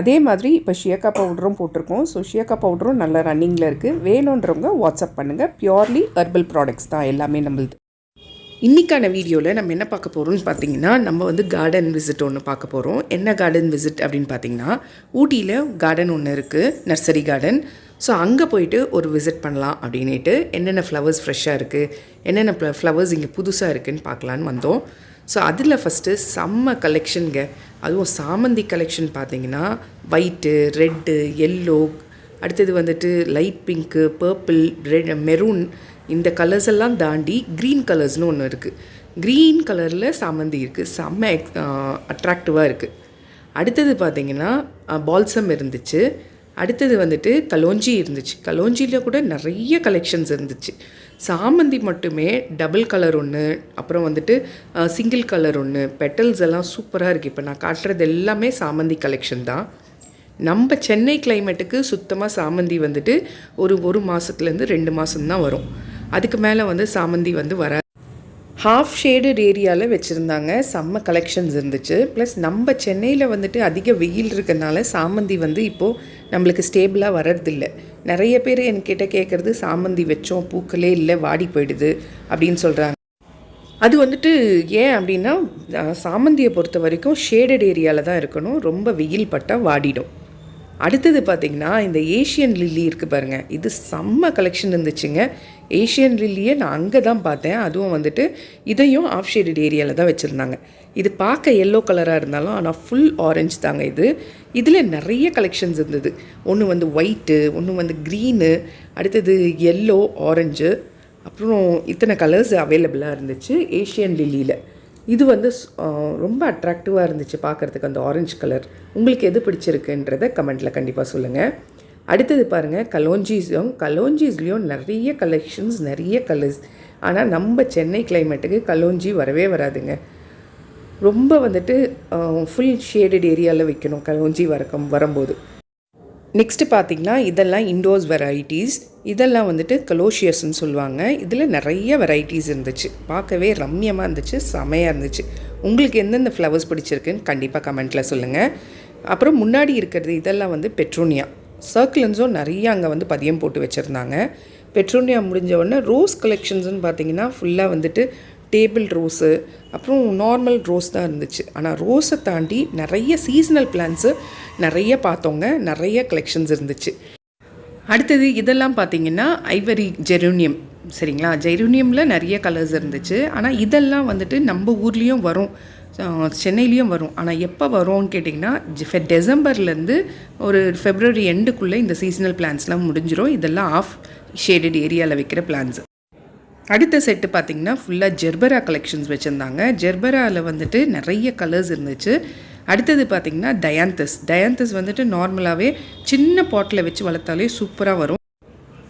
அதே மாதிரி இப்போ ஷியக்கா பவுடரும் போட்டிருக்கோம். ஸோ ஷியக்கா பவுடரும் நல்ல ரன்னிங்கில் இருக்குது வேணுன்றவங்க வாட்ஸ்அப் பண்ணுங்கள் பியோர்லி ஹெர்பல் ப்ராடக்ட்ஸ் தான் எல்லாமே நம்மளுது. இன்றைக்கான வீடியோவில் நம்ம என்ன பார்க்க போகிறோம்னு பார்த்தீங்கன்னா நம்ம வந்து கார்டன் விசிட் ஒன்று பார்க்க போகிறோம் என்ன கார்டன் விசிட் அப்படின்னு பார்த்தீங்கன்னா ஊட்டியில் கார்டன் ஒன்று இருக்குது நர்சரி கார்டன் ஸோ அங்கே போயிட்டு ஒரு விசிட் பண்ணலாம் அப்படின்ட்டு என்னென்ன ஃப்ளவர்ஸ் ஃப்ரெஷ்ஷாக இருக்குது என்னென்ன ஃப்ளவர்ஸ் இங்கே புதுசாக இருக்குதுன்னு பார்க்கலான்னு வந்தோம். ஸோ அதில் ஃபஸ்ட்டு செம்ம கலெக்ஷனுங்க அதுவும் சாமந்தி கலெக்ஷன் பார்த்தீங்கன்னா ஒயிட்டு ரெட்டு எல்லோ அடுத்தது வந்துட்டு light pink purple red maroon இந்த கலர்ஸ் எல்லாம் தாண்டி க்ரீன் கலர்ஸ்னு ஒன்று இருக்குது க்ரீன் கலரில் சாமந்தி இருக்குது செம்ம அட்ராக்டிவாக இருக்குது அடுத்தது பார்த்தீங்கன்னா பால்சம் இருந்துச்சு. அடுத்தது வந்துட்டு கலோஞ்சி இருந்துச்சு. கலோஞ்சியில் கூட நிறைய கலெக்ஷன்ஸ் இருந்துச்சு. சாமந்தி மட்டுமே டபுள் கலர் ஒன்று அப்புறம் வந்துட்டு சிங்கிள் கலர் ஒன்று பெட்டல்ஸ் எல்லாம் சூப்பராக இருக்குது இப்போ நான் காட்டுறது எல்லாமே சாமந்தி கலெக்ஷன் தான். நம்ம சென்னை கிளைமேட்டுக்கு சுத்தமாக சாமந்தி வந்துட்டு ஒரு ஒரு மாதத்துலேருந்து ரெண்டு மாதம்தான் வரும். அதுக்கு மேலே வந்து சாமந்தி வந்து வர ஹாஃப் ஷேடட் ஏரியாவில் வச்சுருந்தாங்க. செம்ம கலெக்ஷன்ஸ் இருந்துச்சு. ப்ளஸ் நம்ம சென்னையில் வந்துட்டு அதிக வெயில் இருக்கறனால சாமந்தி வந்து இப்போது நம்மளுக்கு ஸ்டேபிளாக வர்றதில்ல. நிறைய பேர் என்கிட்ட கேட்குறது சாமந்தி வச்சோம் பூக்களே இல்லை வாடி போயிடுது அப்படின்னு சொல்கிறாங்க அது வந்துட்டு ஏன் அப்படின்னா சாமந்தியை பொறுத்த வரைக்கும் ஷேடட் ஏரியாவில் தான் இருக்கணும். ரொம்ப வெயில் பட்டால் வாடிடும். அடுத்தது பார்த்திங்கன்னா இந்த ஏஷியன் லில்லி இருக்குது பாருங்கள் இது செம்ம கலெக்ஷன் இருந்துச்சுங்க. ஏஷியன் லில்லியை நான் அங்கே தான் பார்த்தேன். அதுவும் வந்துட்டு இதையும் ஆஃப் ஷேடட் ஏரியாவில் தான் வச்சுருந்தாங்க. இது பார்க்க எல்லோ கலராக இருந்தாலும் ஆனால் ஃபுல் ஆரஞ்சு தாங்க இது. இதில் நிறைய கலெக்ஷன்ஸ் இருந்தது. ஒன்று வந்து ஒயிட்டு ஒன்று வந்து க்ரீனு அடுத்தது எல்லோ ஆரஞ்சு அப்புறம் இத்தனை கலர்ஸ் அவைலபிளாக இருந்துச்சு ஏஷியன் லில்லியில் இது வந்து ரொம்ப அட்ராக்டிவாக இருந்துச்சு பார்க்குறதுக்கு அந்த ஆரஞ்சு கலர் உங்களுக்கு எது பிடிச்சிருக்குன்றத கமெண்ட்டில் கண்டிப்பாக சொல்லுங்கள் அடுத்தது பாருங்கள் கலோஞ்சிஸும் கலோஞ்சிஸ்லேயும் நிறைய கலெக்ஷன்ஸ் நிறைய கலர்ஸ் ஆனால் நம்ம சென்னை கிளைமேட்டுக்கு கலோஞ்சி வரவே வராதுங்க. ரொம்ப வந்துட்டு ஃபுல் ஷேடட் ஏரியாவில் வைக்கணும் கலோஞ்சி வரக்கம் வரும்போது. நெக்ஸ்ட்டு பார்த்திங்கன்னா இதெல்லாம் இண்டோர்ஸ் வெரைட்டிஸ் இதெல்லாம் வந்துட்டு கலோஷியஸ்ன்னு சொல்லுவாங்க. இதில் நிறைய வெரைட்டிஸ் இருந்துச்சு. பார்க்கவே ரம்யமாக இருந்துச்சு செமையாக இருந்துச்சு. உங்களுக்கு எந்தெந்த ஃப்ளவர்ஸ் பிடிச்சிருக்குன்னு கண்டிப்பாக கமெண்ட்டில் சொல்லுங்கள் அப்புறம் முன்னாடி இருக்கிறது இதெல்லாம் வந்து பெட்ரோனியா. சர்க்கிளன்ஸும் நிறைய அங்கே வந்து பதியம் போட்டு வச்சுருந்தாங்க. பெட்ரோனியா முடிஞ்ச உடனே ரோஸ் கலெக்ஷன்ஸ்னு பார்த்தீங்கன்னா ஃபுல்லாக வந்துட்டு டேபிள் ரோஸு அப்புறம் நார்மல் ரோஸ் தான் இருந்துச்சு. ஆனால் ரோஸை தாண்டி நிறைய சீசனல் பிளான்ஸு நிறைய பார்த்தோங்க. நிறைய கலெக்ஷன்ஸ் இருந்துச்சு. அடுத்தது இதெல்லாம் பார்த்தீங்கன்னா ஐவரி ஜெரூனியம். சரிங்களா? ஜெரூனியமில் நிறைய கலர்ஸ் இருந்துச்சு. ஆனால் இதெல்லாம் வந்துட்டு நம்ம ஊர்லேயும் வரும். சென்னையிலையும் வரும். ஆனால் எப்போ வரும்னு கேட்டிங்கன்னா டெசம்பர்லேருந்து ஒரு ஃபெப்ரவரி எண்டுக்குள்ளே இந்த சீசனல் பிளான்ஸ்லாம் முடிஞ்சிடும் இதெல்லாம் ஆஃப் ஷேடட் ஏரியாவில் வைக்கிற பிளான்ஸ் அடுத்த செட்டு பார்த்திங்கன்னா ஃபுல்லாக ஜெர்பரா கலெக்ஷன்ஸ் வச்சுருந்தாங்க. ஜெர்பராவில் வந்துட்டு நிறைய கலர்ஸ் இருந்துச்சு. அடுத்தது பார்த்திங்கன்னா டயாந்தஸ் டயாந்தஸ் வந்துட்டு நார்மலாகவே சின்ன பாட்டில் வச்சு வளர்த்தாலே சூப்பராக வரும்.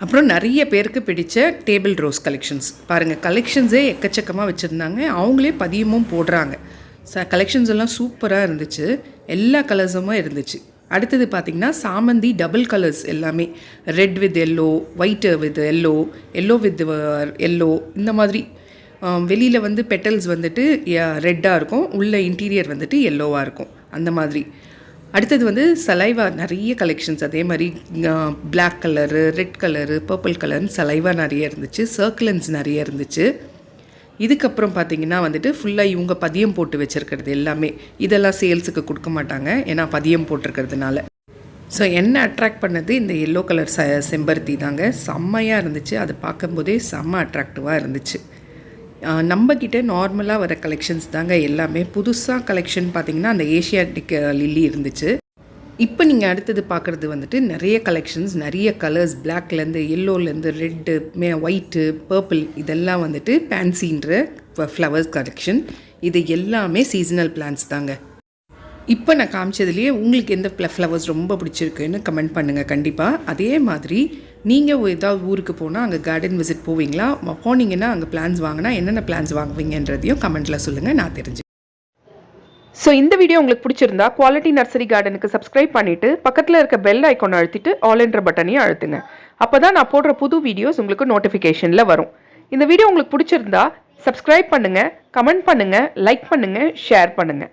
அப்புறம் நிறைய பேருக்கு பிடித்த டேபிள் ரோஸ் கலெக்ஷன்ஸ் பாருங்கள் கலெக்ஷன்ஸே எக்கச்சக்கமாக வச்சுருந்தாங்க. அவங்களே பதியமும் போடுறாங்க. ச கலெக்ஷன்ஸ் எல்லாம் சூப்பராக இருந்துச்சு. எல்லா கலர்ஸுமே இருந்துச்சு. அடுத்தது பார்த்திங்கன்னா சாமந்தி டபுள் கலர்ஸ் எல்லாமே. Red with yellow white with yellow yellow with yellow இந்த மாதிரி வெளியில் வந்து பெட்டல்ஸ் வந்துட்டு ரெட்டாக இருக்கும். உள்ள இன்டீரியர் வந்துட்டு எல்லோவாக இருக்கும். அந்த மாதிரி. அடுத்தது வந்து சலைவா நிறைய கலெக்ஷன்ஸ் அதே மாதிரி black colour red colour purple கலர்னு சலைவா நிறைய இருந்துச்சு. சர்க்கிளன்ஸ் நிறைய இருந்துச்சு. இதுக்கப்புறம் பார்த்தீங்கன்னா வந்துட்டு ஃபுல்லாக இவங்க பதியம் போட்டு வச்சுருக்கிறது எல்லாமே. இதெல்லாம் சேல்ஸுக்கு கொடுக்க மாட்டாங்க. ஏன்னா பதியம் போட்டிருக்கிறதுனால. ஸோ என்ன அட்ராக்ட் பண்ணது? இந்த எல்லோ கலர் ச செம்பருத்தி தாங்க. செம்மையாக இருந்துச்சு. அதை பார்க்கும்போதே செம்ம அட்ராக்டிவாக இருந்துச்சு. நம்மக்கிட்ட நார்மலாக வர கலெக்ஷன்ஸ் தாங்க எல்லாமே. புதுசாக கலெக்ஷன் பார்த்தீங்கன்னா அந்த ஏஷியாட்டிக் லில்லி இருந்துச்சு. இப்போ நீங்கள் அடுத்தது பார்க்குறது வந்துட்டு நிறைய கலெக்ஷன்ஸ் நிறைய கலர்ஸ் பிளாக்லேருந்து எல்லோலேருந்து ரெட்டு மே ஒயிட்டு பர்பிள் இதெல்லாம் வந்துட்டு பேன்சின்ற ஃப்ளவர்ஸ் கலெக்ஷன் இது எல்லாமே சீசனல் பிளான்ஸ் தாங்க. இப்போ நான் காமிச்சதுலேயே உங்களுக்கு எந்த ஃப்ளவர்ஸ் ரொம்ப பிடிச்சிருக்குன்னு கமெண்ட் பண்ணுங்கள் கண்டிப்பாக அதே மாதிரி நீங்கள் ஏதாவது ஊருக்கு போனால் அங்கே கார்டன் விசிட் போவீங்களா? போனீங்கன்னா அங்கே பிளான்ஸ் வாங்கினா என்னென்ன பிளான்ஸ் வாங்குவீங்கன்றதையும் கமெண்ட்டில் சொல்லுங்கள் நான் தெரிஞ்சு ஸோ இந்த வீடியோ உங்களுக்கு பிடிச்சிருந்தா குவாலிட்டி நர்சரி கார்டனுக்கு சப்ஸ்கிரைப் பண்ணிட்டு பக்கத்தில் இருக்க பெல் ஐக்கோனை அழுத்திட்டு ஆல் என்ற பட்டனையும் அழுத்துங்க. அப்போ தான் நான் போடுற புது வீடியோஸ் உங்களுக்கு நோட்டிஃபிகேஷனில் வரும். இந்த வீடியோ உங்களுக்கு பிடிச்சிருந்தா சப்ஸ்கிரைப் பண்ணுங்கள் கமெண்ட் பண்ணுங்கள் லைக் பண்ணுங்கள் ஷேர் பண்ணுங்கள்